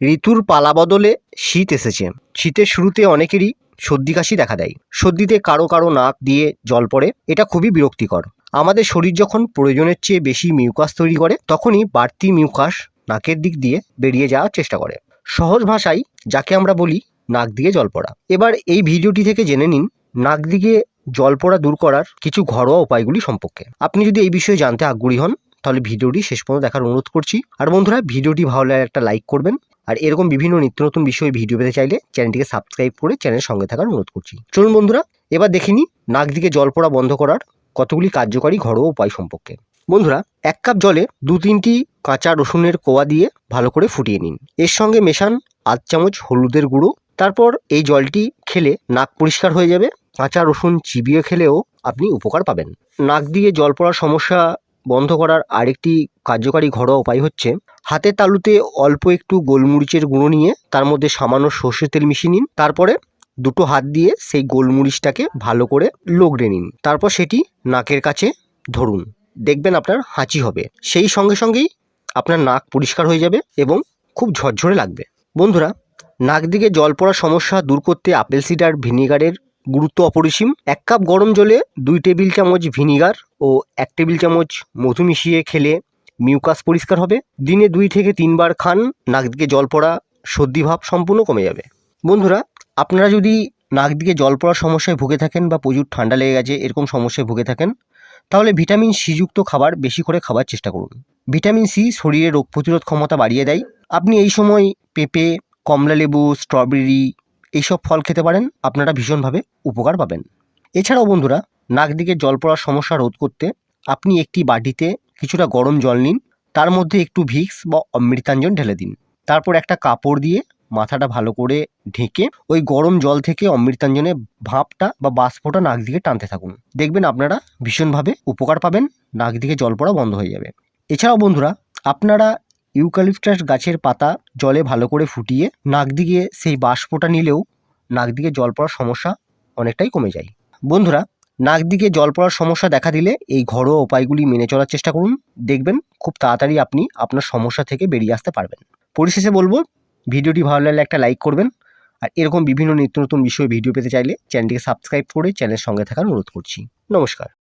ঋতুর পালা বদলে শীত এসেছে। শীতের শুরুতে অনেকেরই সর্দি কাশি দেখা দেয়। সর্দিতে কারও কারও নাক দিয়ে জল পড়ে, এটা খুবই বিরক্তিকর। আমাদের শরীর যখন প্রয়োজনের চেয়ে বেশি মিউকাস তৈরি করে, তখনই বাড়তি মিউকাস নাকের দিক দিয়ে বেরিয়ে যাওয়ার চেষ্টা করে। সহজ ভাষায় যাকে আমরা বলি নাক দিয়ে জল পড়া। এবার এই ভিডিওটি থেকে জেনে নিন, নাক দিকে জল পড়া দূর করার কিছু ঘরোয়া উপায়গুলি সম্পর্কে। আপনি যদি এই বিষয়ে জানতে আগ্রহী হন, তাহলে ভিডিওটি শেষ পর্যন্ত দেখার অনুরোধ করছি। আর বন্ধুরা, ভিডিওটি ভালো লাগলে একটা লাইক করবেন আর এরকম বিভিন্ন নিত্য নতুন বিষয়ে ভিডিও পেতে চাইলে চ্যানেলটিকে সাবস্ক্রাইব করে চ্যানেলের সঙ্গে থাকার অনুরোধ করছি। চলুন বন্ধুরা, এবার দেখিনি নাক দিকে জল পড়া বন্ধ করার কতগুলি কার্যকারী ঘরোয়া উপায় সম্পর্কে। বন্ধুরা, এক কাপ জলে দু তিনটি কাঁচা রসুনের কোয়া দিয়ে ভালো করে ফুটিয়ে নিন। এর সঙ্গে মেশান আধ চামচ হলুদের গুঁড়ো। তারপর এই জলটি খেলে নাক পরিষ্কার হয়ে যাবে। কাঁচা রসুন চিবিয়ে খেলেও আপনি উপকার পাবেন। নাক দিয়ে জল পড়ার সমস্যা বন্ধ করার আরেকটি কার্যকারী ঘরোয়া উপায় হচ্ছে, হাতের তালুতে অল্প একটু গোলমরিচের গুঁড়ো নিয়ে তার মধ্যে সামান্য সর্ষের তেল মিশিয়ে নিন। তারপরে দুটো হাত দিয়ে সেই গোলমরিচটাকে ভালো করে লগড়ে নিন। তারপর সেটি নাকের কাছে ধরুন। দেখবেন আপনার হাঁচি হবে। সেই সঙ্গে সঙ্গেই আপনার নাক পরিষ্কার হয়ে যাবে এবং খুব ঝরঝরে লাগবে। বন্ধুরা, নাক দিকে জল পড়ার সমস্যা দূর করতে আপেল সিডার ভিনিগারের গুরুত্ব অপরিসীম। এক কাপ গরম জলে দুই টেবিল চামচ ভিনিগার ও এক টেবিল চামচ মধু মিশিয়ে খেলে মিউকাস পরিষ্কার হবে। দিনে দুই থেকে তিনবার খান, নাক দিকে জল পড়া, সর্দি ভাব সম্পূর্ণ কমে যাবে। বন্ধুরা, আপনারা যদি নাক দিকে জল পড়ার সমস্যায় ভুগে থাকেন বা প্রচুর ঠান্ডা লেগে গেছে, এরকম সমস্যায় ভুগে থাকেন, তাহলে ভিটামিন সি যুক্ত খাবার বেশি করে খাবার চেষ্টা করুন। ভিটামিন সি শরীরে রোগ প্রতিরোধ ক্ষমতা বাড়িয়ে দেয়। আপনি এই সময় পেঁপে কমলা লেবু স্ট্রবেরি এইসব ফল খেতে পারেন, আপনারা ভীষণভাবে উপকার পাবেন। এছাড়াও বন্ধুরা, নাক দিকে জল পড়ার সমস্যা রোধ করতে আপনি একটি বাটিতে কিছুটা গরম জল নিন, তার মধ্যে একটু ভিক্স বা অমৃতাঞ্জন ঢেলে দিন। তারপর একটা কাপড় দিয়ে মাথাটা ভালো করে ঢেকে ওই গরম জল থেকে অমৃতাঞ্জনের ভাপটা বা বাষ্পটা নাক দিকে টানতে থাকুন। দেখবেন আপনারা ভীষণভাবে উপকার পাবেন, নাক দিকে জল পড়া বন্ধ হয়ে যাবে। এছাড়াও বন্ধুরা, আপনারা ইউক্যালিপটাস গাছের পাতা জলে ভালো করে ফুটিয়ে নাক দিকে সেই বাষ্পটা নিলেও নাক দিকে জল পড়ার সমস্যা অনেকটাই কমে যায়। বন্ধুরা, নাক দিকে জল পড়ার সমস্যা দেখা দিলে এই ঘরোয়া উপায়গুলি মেনে চলার চেষ্টা করুন। দেখবেন খুব তাড়াতাড়ি আপনি আপনার সমস্যা থেকে বেরিয়ে আসতে পারবেন। পরিশেষে বলব, ভিডিওটি ভালো লাগলে একটা লাইক করবেন। আর এরকম বিভিন্ন নিত্য নতুন বিষয়ে ভিডিও পেতে চাইলে চ্যানেলটিকে সাবস্ক্রাইব করে চ্যানেলের সঙ্গে থাকার অনুরোধ করছি। নমস্কার।